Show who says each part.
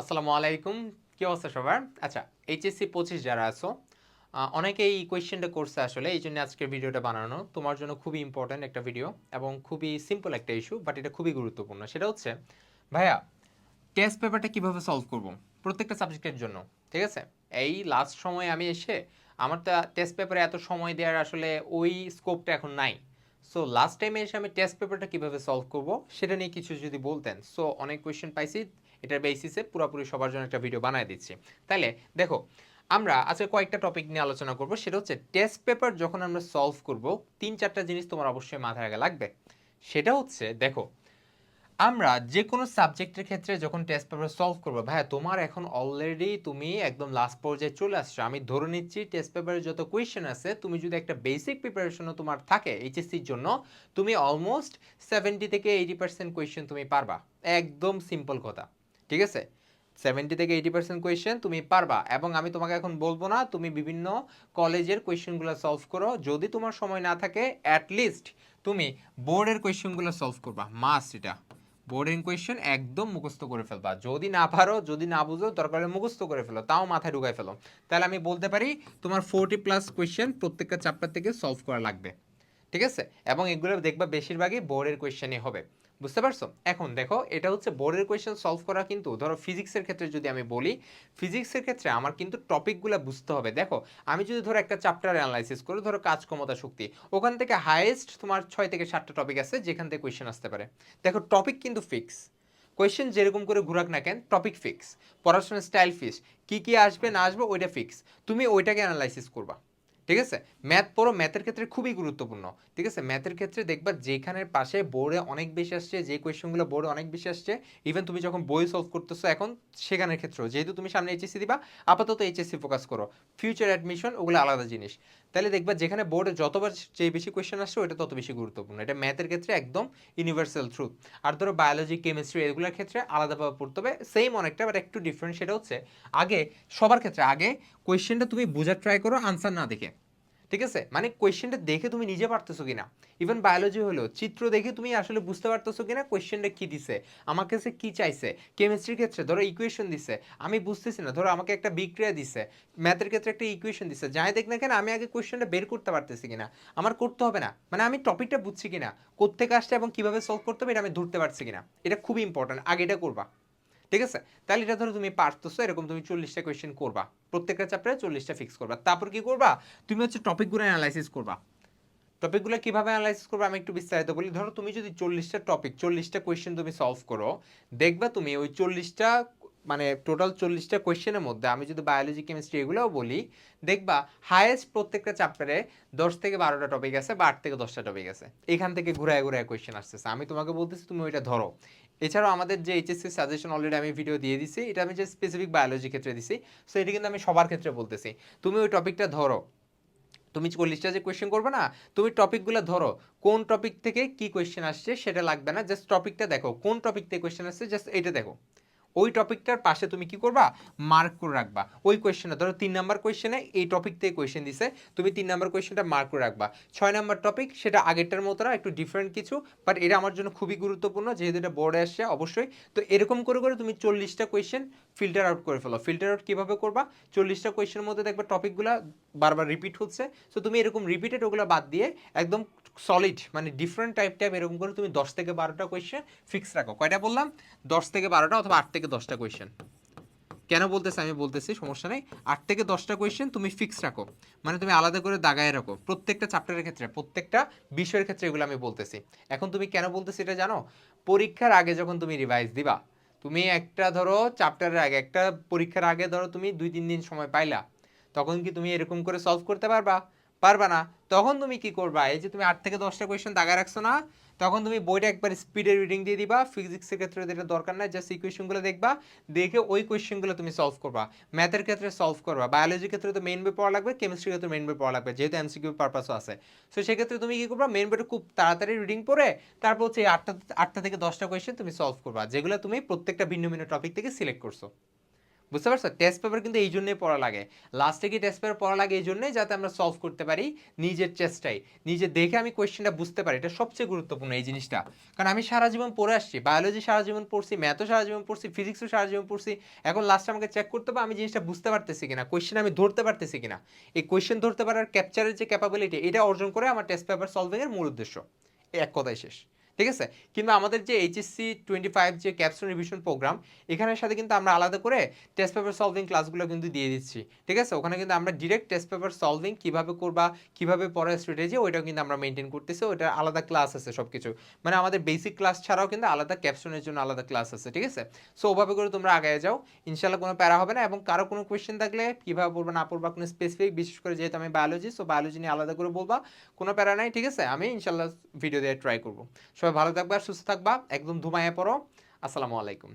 Speaker 1: আসসালামু আলাইকুম। কি অবস্থা সবার? আচ্ছা এইচএসসি পঁচিশ যারা আছো আহ, অনেকেই এই কোয়েশ্চেনটা করছে আসলে এই জন্য আজকের ভিডিওটা বানানো। তোমার জন্য খুবই ইম্পর্ট্যান্ট একটা ভিডিও এবং খুবই সিম্পল একটা ইস্যু বাট এটা খুবই গুরুত্বপূর্ণ। সেটা হচ্ছে ভাইয়া টেস্ট পেপারটা কীভাবে সলভ করব? প্রত্যেকটা সাবজেক্টের জন্য ঠিক আছে? এই লাস্ট সময়ে আমি এসে আমার তো টেস্ট পেপারে এত সময় দেওয়ার আসলে ওই স্কোপটা এখন নাই। সো লাস্ট টাইমে এসে আমি টেস্ট পেপারটা কীভাবে সলভ করব সেটা নিয়ে কিছু যদি বলতেন। সো অনেক কোয়েশ্চেন পাইছি। এটার বেসিসে পুরোপুরি সবার জন্য একটা ভিডিও বানায় দিচ্ছি। তাইলে, দেখো, আমরা আজকে কয়েকটা টপিক নিয়ে আলোচনা করব। সেটা হচ্ছে টেস্ট পেপার যখন আমরা সলভ করব, তিন চারটা জিনিস তোমার অবশ্যই মাথায় আগে লাগবে। সেটা হচ্ছে, দেখো, আমরা যে কোনো সাবজেক্টের ক্ষেত্রে যখন টেস্ট পেপার সলভ করব, ভাইয়া, তোমার এখন অলরেডি তুমি একদম লাস্ট পর্যায়ে চলে আসছো। আমি ধরে নিচ্ছি টেস্ট পেপারের যত কোয়েশ্চেন আছে, তুমি যদি একটা বেসিক প্রিপারেশনও তোমার থাকে এইচএসসির জন্য, তুমি অলমোস্ট সেভেন্টি থেকে এইটি পার্সেন্ট কোয়েশ্চেন তুমি পারবা। একদম সিম্পল কথা। ঠিক আছে? সেভেন্টি থেকে এইটি পার্সেন্ট কোয়েশ্চেন তুমি পারবা এবং আমি তোমাকে এখন বলব না, তুমি বিভিন্ন কলেজের কোয়েশ্চেনগুলো সলভ করো। যদি তোমার সময় না থাকে অ্যাটলিস্ট তুমি বোর্ডের কোয়েশ্চেনগুলো সলভ করবা। মাস্ট এটা। বোর্ডিং কোয়েশ্চেন একদম মুখস্থ করে ফেলবা। যদি না পারো, যদি না বুঝো, দরকার মুখস্থ করে ফেলো। তাও মাথায় ঢুকাই ফেলো। তাহলে আমি বলতে পারি, তোমার ফোরটি প্লাস কোয়েশ্চেন প্রত্যেকটা চ্যাপ্টার থেকে সলভ করা লাগবে। ঠিক আছে? এবং এগুলো দেখবা বেশিরভাগই বোর্ডের কোয়েশ্চেনই হবে। বুঝতে পারছ? এখন দেখো, এটা হচ্ছে বোর্ডের কোয়েশ্চেন সলভ করা কিন্তু, ধরো ফিজিক্সের ক্ষেত্রে যদি আমি বলি ফিজিক্সের ক্ষেত্রে আমার কিন্তু টপিকগুলো বুঝতে হবে। দেখো, আমি যদি ধরো একটা চ্যাপ্টার অ্যানালাইসিস করি, ধরো কাজ ক্ষমতা শক্তি, ওখান থেকে হাইয়েস্ট তোমার ছয় থেকে সাতটা টপিক আছে, যেখান থেকে কোয়েশ্চেন আসতে পারে। দেখো টপিক কিন্তু ফিক্স কোয়েশ্চেন যেরকম করে ঘুরাক না কেন টপিক ফিক্স পড়াশোনার স্টাইল ফিক্স কী কী আসবে না আসবে, ওইটা ফিক্স তুমি ওইটাকে অ্যানালাইসিস করবা। ঠিক আছে? ম্যাথ পড়ো ম্যাথের ক্ষেত্রে খুবই গুরুত্বপূর্ণ। ঠিক আছে? ম্যাথের ক্ষেত্রে দেখবা যেখানের পাশে বোর্ডে অনেক বেশি আসছে, যে কোয়েশ্চেনগুলো বোর্ডে অনেক বেশি আসছে ইভেন তুমি যখন বই সলভ করতেছো এখন সেখানের ক্ষেত্রেও। যেহেতু তুমি সামনে এইচএসসি দিবা, আপাতত এইচএসসি ফোকাস করো। ফিউচার অ্যাডমিশন ওগুলো আলাদা জিনিস। তাহলে দেখবা যেখানে বোর্ডে যতবার যে বেশি কোয়েশ্চেন আসছে ওটা তত বেশি গুরুত্বপূর্ণ। এটা ম্যাথের ক্ষেত্রে একদম ইউনিভার্সাল ট্রুথ আর ধরো বায়োলজি কেমিস্ট্রি এগুলোর ক্ষেত্রে আলাদাভাবে পড়তে হবে। সেম অনেকটা বাট একটু ডিফারেন্ট সেটা হচ্ছে, আগে, সবার ক্ষেত্রে আগে কোয়েশ্চেনটা তুমি বোঝার ট্রাই করো আনসার না দেখে। ঠিক আছে? মানে কোয়েশ্চেনটা দেখে তুমি নিজে পারতেছো কিনা? ইভেন বায়োলজি হলো, চিত্র দেখে তুমি আসলে বুঝতে পারতেছো কিনা কোয়েশ্চেনটা কি দিছে? আমার কাছে কি চাইছে? কেমিস্ট্রির ক্ষেত্রে, ধরো ইকুয়েশন দিছে। আমি বুঝতেছি না, ধরো আমাকে একটা বিক্রিয়া দিছে। ম্যাথের ক্ষেত্রে একটা ইকুয়েশন দিছে। যাই দেখ না কেন, আমি আগে কোয়েশ্চেনটা বের করতে পারতেছি কিনা? আমার করতে হবে না। মানে আমি টপিকটা বুঝছি কিনা? কোথেকে আসছে এবং কীভাবে সলভ করতে হবে এটা আমি ধরতে পারছি কিনা? এটা খুবই ইম্পর্টেন্ট আগে এটা করবা। ঠিক আছে? তাহলে এটা ধরো তুমি পারতেছো, এরকম তুমি চল্লিশটা কোয়েশ্চেন করবা। প্রত্যেকটা চ্যাপ্টারে চল্লিশটা ফিক্স করবা। তারপর কি করবা? তুমি হচ্ছে টপিকগুলো অ্যানালাইসিস করবা। টপিকগুলো কীভাবে অ্যানালাইসিস করবে আমি একটু বিস্তারিত বলি। ধরো তুমি যদি চল্লিশটা টপিক চল্লিশটা কোয়েশ্চেন তুমি সলভ করো, দেখবা তুমি ওই চল্লিশটা মানে টোটাল চল্লিশটা কোয়েশ্চেনের মধ্যে, আমি যদি বায়োলজি কেমিস্ট্রি এগুলোও বলি, দেখবা হায়েস্ট প্রত্যেকটা চ্যাপ্টারে দশ থেকে বারোটা টপিক আছে বা আট থেকে দশটা টপিক আছে। এখান থেকে ঘুরায় ঘুরায় কোয়েশ্চেন আসতেছে। আমি তোমাকে বলতেছি তুমি ওইটা ধরো। এছাড়াও আমাদের যে এইচএসসি সাজেশন অলরেডি আমি ভিডিও দিয়ে দিছি, এটা আমি যে স্পেসিফিক বায়োলজি ক্ষেত্রে দিছি সো এটা কিন্তু আমি সবার ক্ষেত্রে বলতেছি। তুমি ওই টপিকটা ধরো। তুমি চল্লিশটা যে কোয়েশ্চেন করবে না, তুমি টপিকগুলো ধরো। কোন টপিক থেকে কি কোয়েশ্চেন আসছে সেটা লাগবে না জাস্ট টপিকটা দেখো। কোন টপিক থেকে কোয়েশ্চেন আসছে জাস্ট এটা দেখো। ওই টপিকটার পাশে তুমি কি করবা? মার্ক করে রাখবা। ওই কোয়েশ্চেনটা ধরো তিন নাম্বার কোয়েশ্চেনে এই টপিক থেকে কোয়েশ্চেন দিছে, তুমি তিন নাম্বার কোয়েশ্চেনটা মার্ক করে রাখবা। ছয় নাম্বার টপিক সেটা আগেরটার মতো না, একটু ডিফারেন্ট কিছু বাট এটা আমার জন্য খুবই গুরুত্বপূর্ণ, যেহেতু এটা বোর্ডে আসছে, অবশ্যই। তো এরকম করে করে তুমি চল্লিশটা কোয়েশ্চেন ফিল্টার আউট করে ফেলো। ফিল্টার আউট কীভাবে করবা? চল্লিশটা কোয়েশ্চেনের মধ্যে দেখবে টপিকগুলো বারবার রিপিট হচ্ছে। সো তুমি এরকম রিপিটেড ওগুলো বাদ দিয়ে একদম সলিড মানে ডিফারেন্ট টাইপ টাইপ এরকম করে তুমি দশ থেকে বারোটা কোয়েশ্চেন ফিক্স রাখো। কয়টা বললাম? দশ থেকে বারোটা অথবা আট থেকে দশটা কোয়েশ্চেন কেন বলতেছি? আমি বলতেছি, সমস্যা নেই। আট থেকে দশটা কোয়েশ্চেন তুমি ফিক্স রাখো। মানে তুমি আলাদা করে দাগায় রাখো। প্রত্যেকটা চ্যাপ্টারের ক্ষেত্রে, প্রত্যেকটা বিষয়ের ক্ষেত্রে এগুলো আমি বলতেছি। এখন তুমি কেন বলতেছি এটা জানো? পরীক্ষার আগে যখন তুমি রিভাইজ দিবা, তুমি একটা ধরো চ্যাপ্টারের আগে, একটা পরীক্ষার আগে ধরো তুমি দুই, তিন দিন সময় পাইলা। তখন কি তুমি এরকম করে সলভ করতে পারবা? পারবা না, তখন তুমি কি করবা? এই যে তুমি আট থেকে দশটা কোয়েশ্চেন দাগায় রাখছো না, তখন তুমি বইটা একবার স্পিডে রিডিং দিয়ে দিবা। ফিজিক্সের ক্ষেত্রে এটা দরকার নাই জাস্ট এই কোয়েশ্চেনগুলো দেখবা, দেখে ওই কোয়েশ্চেনগুলো তুমি সলভ করবা। ম্যাথের ক্ষেত্রে সলভ করবা। বায়োলজির ক্ষেত্রে তো মেন বই পড়া লাগবে কেমিস্ট্রির ক্ষেত্রে মেন বই পড়া লাগবে, যেহেতু এমসিকিউ পারপাসও আছে। সো সেক্ষেত্রে তুমি কি করবা? মেন বইটা খুব তাড়াতাড়ি রিডিং পড়ে, তারপর হচ্ছে আটটা আটটা থেকে দশটা কোয়েশ্চেন তুমি সলভ করবা, যেগুলো তুমি প্রত্যেকটা ভিন্ন ভিন্ন টপিক থেকে সিলেক্ট করছ। বুঝতে পারছ? টেস্ট পেপার কিন্তু এই জন্যই পড়া লাগে। লাস্টে কি টেস্ট পেপার পড়া লাগে এই জন্যই? যাতে আমরা সলভ করতে পারি নিজের চেষ্টায়। নিজে দেখে আমি কোয়েশ্চেনটা বুঝতে পারি। এটা সবচেয়ে গুরুত্বপূর্ণ এই জিনিসটা। কারণ আমি সারা জীবন পড়ে আসছি। বায়োলজি সারা জীবন পড়ছি ম্যাথও সারা জীবন পড়ছি ফিজিক্সও সারা জীবন পড়ছি। এখন লাস্টে আমাকে চেক করতে হবে, আমি জিনিসটা বুঝতে পারতেছি কিনা? কোয়েশ্চেন আমি ধরতে পারতেছি কিনা? এই কোয়েশ্চেন ধরতে পারার ক্যাপচারের যে ক্যাপাবিলিটি এটা অর্জন করে আমার টেস্ট পেপার সলভিংয়ের মূল উদ্দেশ্য। এক কথাই শেষ। ঠিক আছে? কিন্তু আমাদের যে এইচএসসি টোয়েন্টি ফাইভ যে ক্যাপস্টোন রিভিশন প্রোগ্রাম এখানের সাথে কিন্তু আমরা আলাদা করে টেস্ট পেপার সলভিং ক্লাসগুলো কিন্তু দিয়ে দিচ্ছি। ঠিক আছে? ওখানে কিন্তু আমরা ডিরেক্ট টেস্ট পেপার সলভিং কীভাবে করবা, কীভাবে পড়ার স্ট্র্যাটেজি ওইটাও কিন্তু আমরা মেনটেন করতেছি। ওইটার আলাদা ক্লাস আছে সব কিছু মানে আমাদের বেসিক ক্লাস ছাড়াও কিন্তু আলাদা ক্যাপস্টোনের জন্য আলাদা ক্লাস আছে, ঠিক আছে? সো ওভাবে করে তোমরা আগে যাও। ইনশাল্লাহ কোনো প্যারা হবে না এবং কারও কোনো কোয়েশ্চেন থাকলে কীভাবে পড়বা, না পড়বা, কোনো স্পেসিফিক বিশেষ করে যেহেতু আমি বায়োলজি সো বায়োলজি নিয়ে আলাদা করে বলবা, কোনো প্যারা নাই, ঠিক আছে? আমি ইনশাল্লাহ ভিডিও দিয়ে ট্রাই করব। সবাই ভালো থাকবা সুস্থ থাকবা একদম ধুমায় পড়ো। আসসালামু আলাইকুম।